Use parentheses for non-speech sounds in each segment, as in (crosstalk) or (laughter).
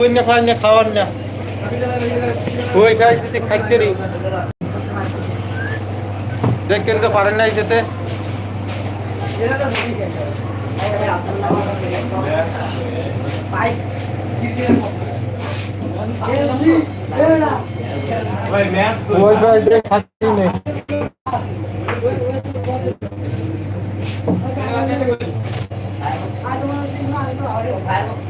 ওই না খাওয়ান না খাওয়ান না ওই খাই যদি খাইতে রি দেখেন তো পারেন নাই যেতে ওই ভাই দেখ খাচ্ছি না কারে ভুলতে পারি তোমার চোখের বন্ধু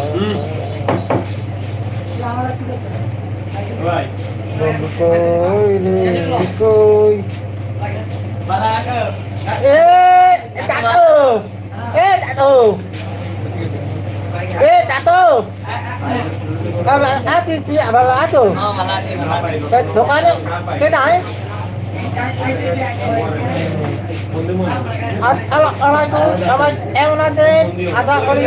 কই এ দাদু এ দাদু এ দাদু বাবা আতি কি বাবা আতো দোকানে কে নাই Assalamualaikum, selamat Ramadan. Ada kali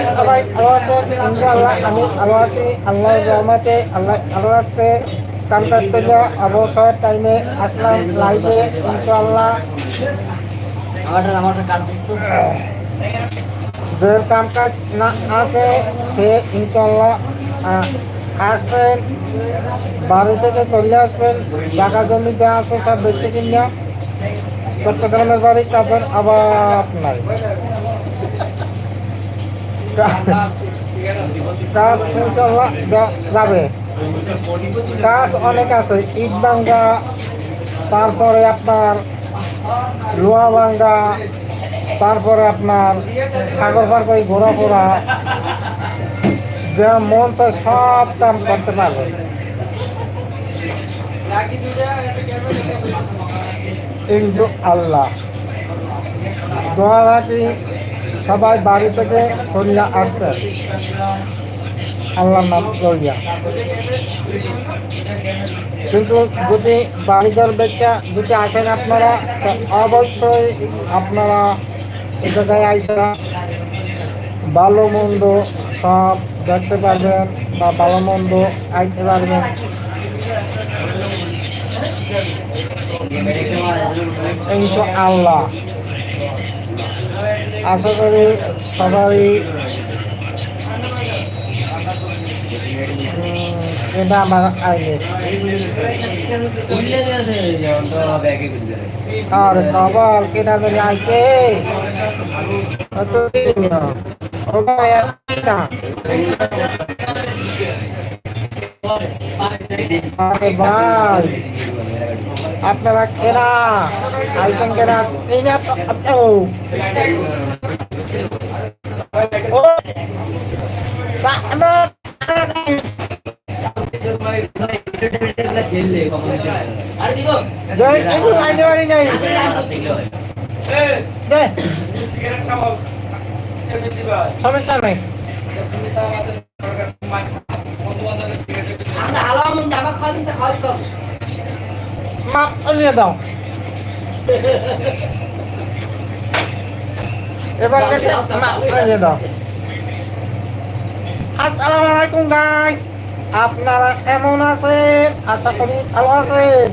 কামকাজ করলে অবসর টাইমে আসলাম লাইভে কাজ যে কামকাজ না আছে সে ইনশাআল্লাহ আহ, আসবেন। বাড়ি থেকে চলে আসবেন। জায়গা জমি যা আছে সব বেশি কিনা চট্টগ্রামের বাড়ি তারপর আবার নাই কাজ ইনশাল্লাহ যাবে। কাজ অনেক আছে। ইট ভাঙ্গা, তারপরে আপনার লোহা ভাঙ্গা, তারপরে আপনার সাগর পার করে ঘোরা ফোরা মন তো সব কাম করতে পারবে। কিন্তু আল্লাহ। দোয়া রাখি সবাই বাড়ি থেকে সরিয়া আসবে আল্লাহ নাম করিয়া। কিন্তু যদি বাড়িঘর বেচা যদি আসেন আপনারা অবশ্যই আপনারা এ জায়গায় আইসা ভালো মন্দ সব দেখতে পারবেন বা ভালো মন্দ আইতে পারবেন। আল্লাহ আশা করি সবাই এটা আমার আইনের আর খবর কেটা ধরে আইছে কতদিন ও ভাই, একটা। আরে ভাই আপনারা কেনা আইটেম কেনা এই না তো আপ- ও জয়, একটু আইতে পারি নাই। সমস্যা নাই। মাপ নিয়ে দাও। এবার থেকে মাপ নিয়ে দাও। আসসালামু আলাইকুম গাইস আপনারা কেমন আছেন? আশা করি ভালো আছেন।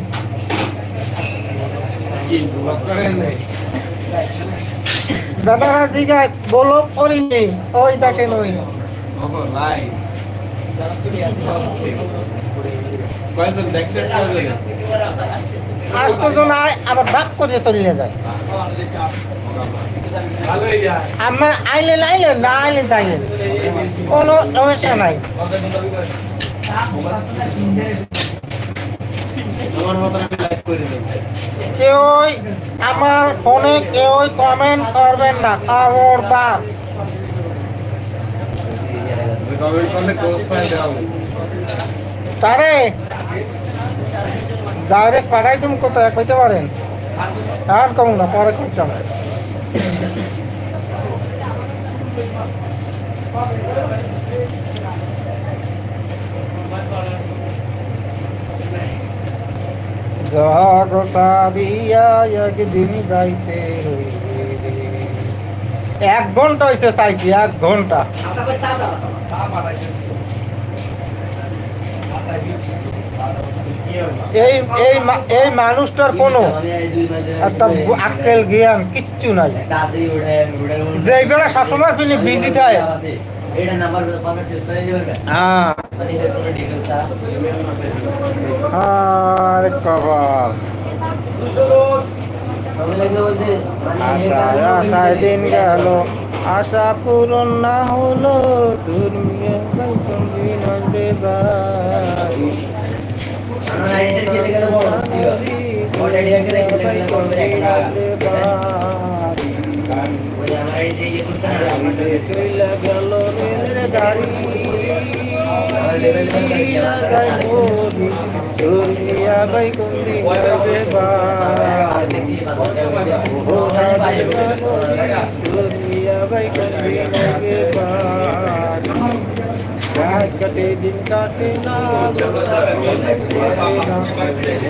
দাদারা জিগায় বলো করিনি। ওই দেখেন ওই। আষ্টজন আয় আবার ডাক করে চলে যায়। আমার আইলে আইলে না আইলে যাইলেন কোনো সমস্যা নাই। কেউই আমার ফোনে কেউই কমেন্ট করবেন না, খবরদার। তারে ডাইরেক্ট পাঠাই তুমি কোথায় কইতে পারেন? আর কম না, পরে করতাম জগ সারিয়া একদিন যাইতে। এক ঘণ্টা হয়েছে চাইছি এক ঘণ্টা এই এই এই মানুষটার কোনো একটা আক্কেল জ্ঞান কিচ্ছু নাই যে বেলা সবসময় ফিলি বিজি থাকে আশায় আশায় দিন গেল আশা পূরণ না হলো দুর্মিয়ে গেলে না রেলের গাড়ি লাগাই মোদি, দুর্মিয়া বাইকুন্দি আসবে বাড়ি। কাটে দিন কাটে না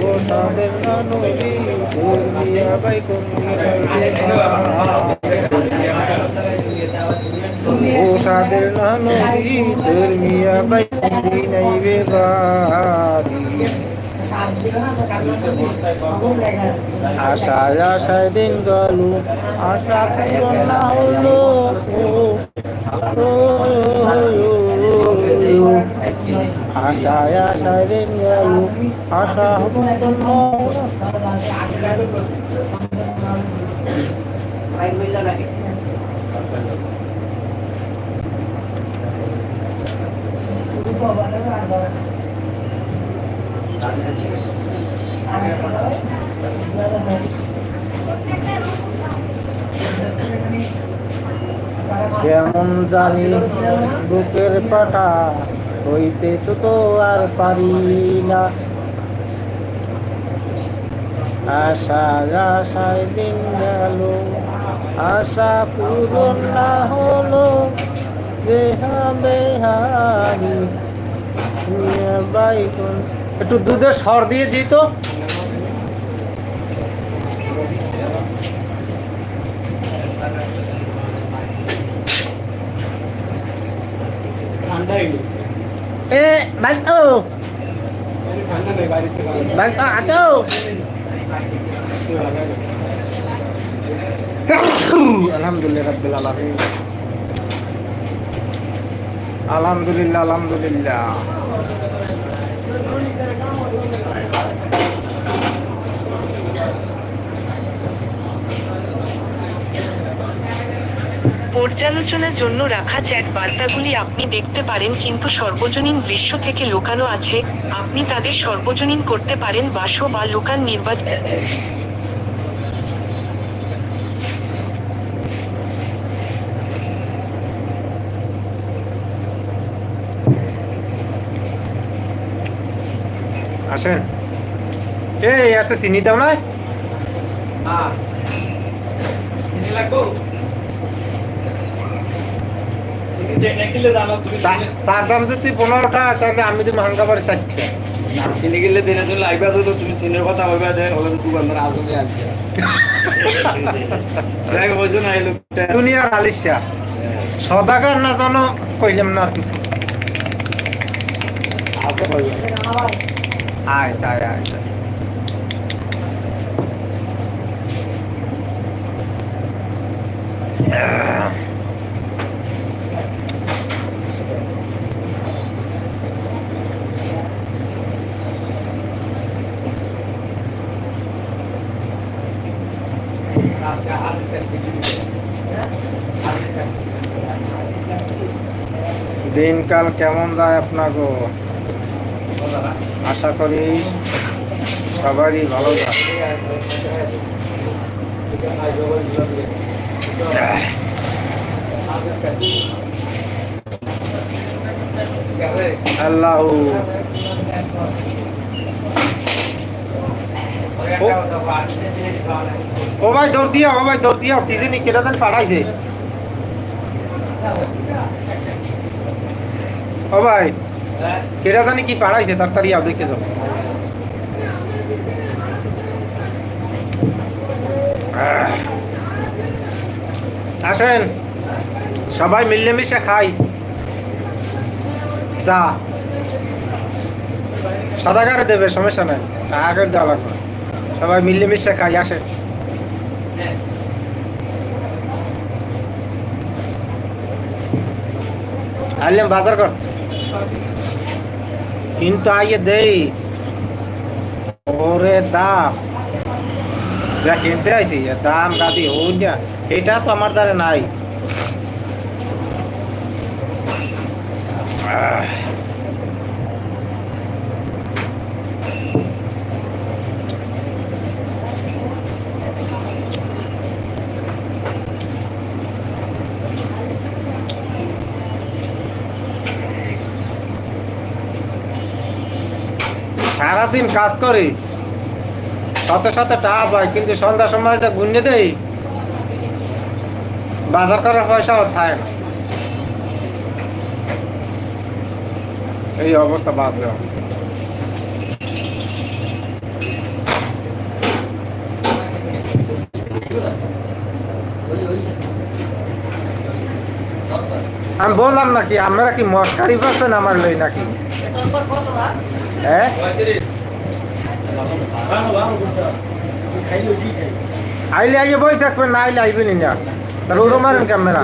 ও সাদের দুর্মিয়া বাই ও সাদের নবী দুর্মিয়া বাই নাইবে বাড়ি। আশায় আশায় দিন গেল আশা পূরণ না হলো। আশা হলো। ভাই বললা নাকি কেমন জানি বুকের পাটা হইতে তো তো আর পারি না। আশা আশায় দিন গেল, আশা পূরণ না হলো দেহা হারি বাইকুন একটু দুধের সর দিয়ে এ বাংতো আছো আলহামদুলিল্লাহ রাব্বিল আলামিন। আলহামদুলিল্লাহ আলহামদুলিল্লাহ। পর্যালোচনার জন্য রাখা চ্যাট বার্তাগুলি আপনি দেখতে পারেন, কিন্তু সর্বজনীন দৃশ্য থেকে লুকানো আছে। আপনি তাদের সর্বজনীন করতে পারেন, বাস বা লুকান নির্বাচন আসেন। এই এত চিনি দাও নাই? চা- চার দাম যদি পনেরোটা তাহলে আমি তো মাহাঙ্গা বাড়ি চারটে চিনি গেলে দিনের জন্য আছে তো তুমি চিনের কথা ভাবে হলে তো দোকানদার আসলে আসছে (laughs) দেখ বলছো না এই লোকটা। দুনিয়ার আলিশা। সদাগার না জানো কইলাম না কিছু। আছে বলবে আয় তাই আয় তাই। দিনকাল কেমন যায় আপনাকে আশা করি সবারই ভালো আল্লাহ। ও। ভাই, দৌড় দিয়া ও ভাই, দৌড় দিয়া কি জানি কেটা জানি পাঠাইছে ও ভাই। কেরা জানি কি পাড়াইছে তাড়াতাড়ি আও দেখে আহ। আসেন। সবাই মিলেমিশে খাই। চা সাদাগারে দেবে, সমস্যা নাই। আগের দেওয়া লাগবে। সবাই মিলেমিশে খাই আসে আইলাম বাজার কর। কিন্তু আইয়ে দেই। ওরে দাম যা কিনতে আইছি দাম গাদি হই না এটা তো আমার দ্বারা নাই। আহ। সারাদিন কাজ করি। সাথে সাথে টাকা পাই, কিন্তু সন্ধ্যার সময় যে গুনে দেই, বাজার করার পয়সা থাকে না। এই অবস্থা বাঁচবে আমি বললাম নাকি আমরা কি মস্কারি পাচ্ছেন, আমার লই নাকি? হ্যাঁ আইলে আইয়ে বই থাকবেন না আইলে আইবেন না তার ওরও মারেন ক্যামেরা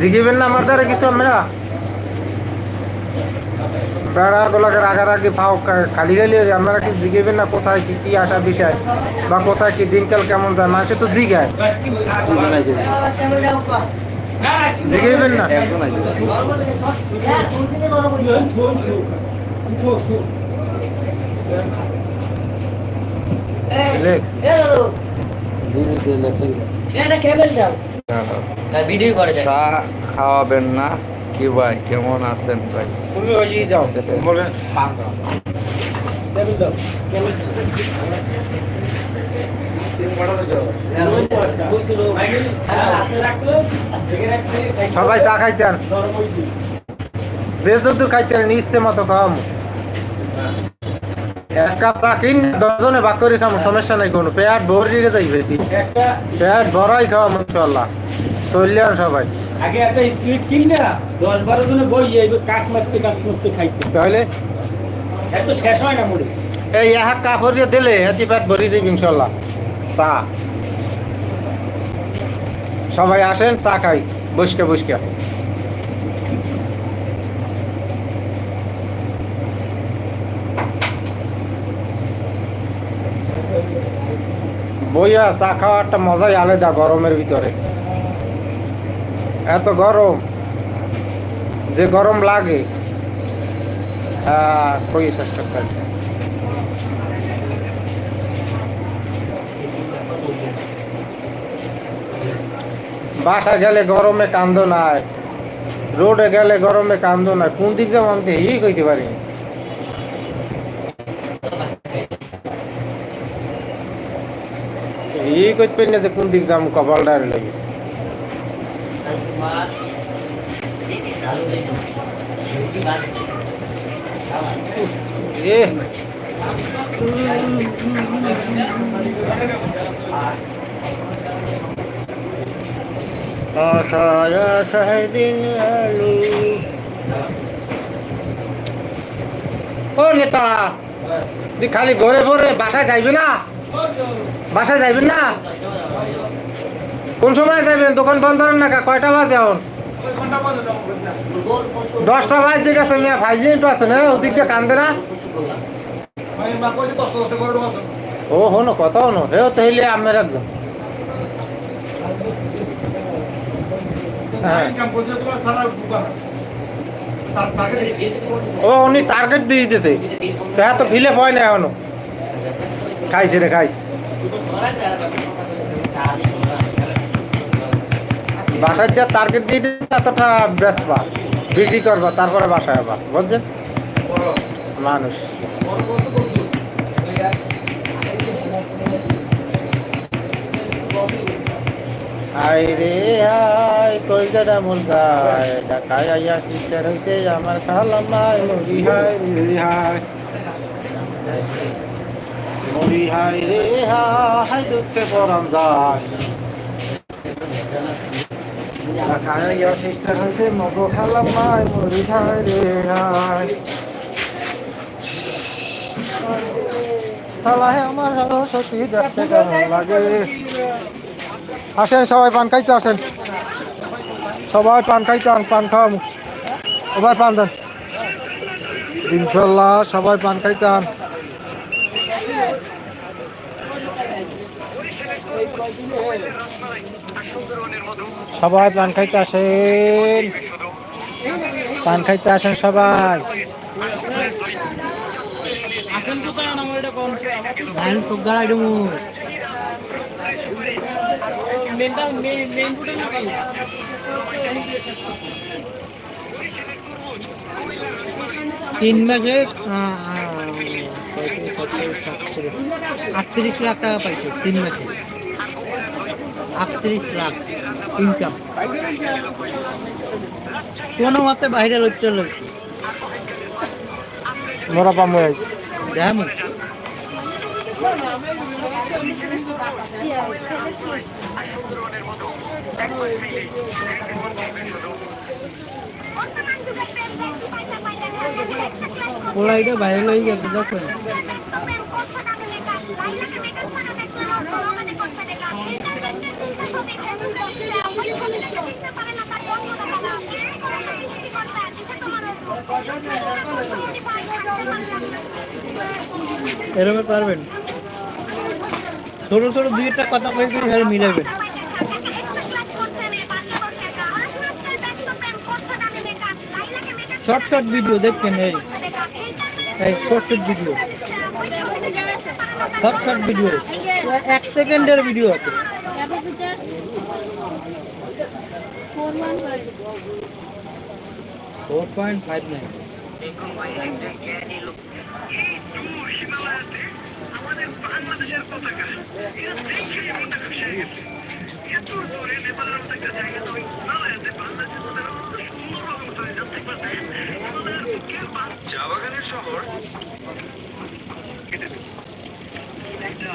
জিগিবেন না আমার দ্বারা কিছু আমরা বেড়ার গুলোকে রাগারাগি ফাও খা- খালি খালি হয়ে যায়। আপনারা কি জিগিবেন না কোথায় কি কি আসা বিষয় বা কোথায় কি দিনকাল কেমন যায় মানুষে তো জিগায় জিগিবেন না লেখ। ভিডিও করে যায় খাওয়াবেন না কি ভাই কেমন আছেন ভাই সবাই চা খাইতেন যে যদুর খাইতেন ইচ্ছে মতো খাম এক কাপ দশজনে করে খাম সমস্যা নাই কোনো। পেট ভরে যাইবে। পেট ভরাই চললে সবাই। আগে একটা স্পিড কিনলে দশ বারো জনে বই যাইবে কাক মারতে কাক মারতে খাইতে। তাহলে? এত শেষ হয় না মোড়ে। এই এক কাপড় দিয়ে দিলে এতে পেট ভরে যাবে ইনশাল্লাহ চা। সবাই আসেন চা খাই। বসকে বসকে। বইয়া চা খাওয়ার একটা মজাই আলাদা গরমের ভিতরে। এত গরম, যে গরম লাগে। চেষ্টা করি বাসা গেলে গরমে কান্দ নাই, রোডে গেলে গরমে কান্দ নাই। কোন দিক যাব আমি তো এই কইতে পারি না যে কোন দিক যাব কপাল ডায়ের লাগে। ও নেতা, তুই খালি ঘরে ঘরে বাসায় যাইবি না? বাসায় যাইবেন না? কোন সময় যাবেন দোকান বন্ধ না? কয়টা বাজে এখন? দশটা বাজে, ঠিক আছে মিয়া। ভাইজিন তো আছে না ওদিক দিয়ে কান্দে না? ও, হনো কত হনো। হেও তো হইলে আমের একদম হ্যাঁ। ও, উনি টার্গেট দিয়ে দিতেছে। তো এত ফিলে পয় না এখনও। খাইছে রে, খাইছে। বাসায় দিয়ে টার্গেট দিয়ে দিচ্ছে এতটা বেসবা বিক্রি করবা, তারপরে বাসায় আবার বুঝছেন মানুষ। হাই আইয়া আমার হাই মরি হাই রে হাই দুঃখে পরম যায়। মগো খালাম্মাই মরি হাই রে হাই শালায় আমার লাগে। আসেন, সবাই পান খাইতে আসেন। সবাই পান খাইতে আন, পান খাওয়াম। সবাই পান দেন। ইনশাল্লাহ সবাই পান খাইতে সবাই পান খাইতে আসেন। পান খাইতে আসেন সবাই। তিন মাসে আটত্রিশ লাখ টাকা পাইছে তিন মাসে। আটত্রিশ লাখ। ইনকাম কোনো মতে বাইরে লড়তে লড়ছে মোরা পাম দেখ। পোলাইটা বাইরে লই গেছে দেখো। এরমে পারবেন। ছোট ছোট দুই একটা কথা কয়েছে এখানে মিলাবেন শর্ট শর্ট ভিডিও দেখছেন এই। এই short short video short short video এক সেকেন্ডের ভিডিও আছে। ফোর পয়েন্ট ফাইভ নাইন আমাদের বাংলাদেশের পতাকা এটা দেখে মনটা খুশি হয়ে গেছে এত দূরে নেপালের মতো একটা জায়গা তো হিমালয়াতে বাংলাদেশের মতো সুন্দরভাবে মতো যাত্রী পাশে আমাদের চা বাগানের শহর কেটে দেবে এটা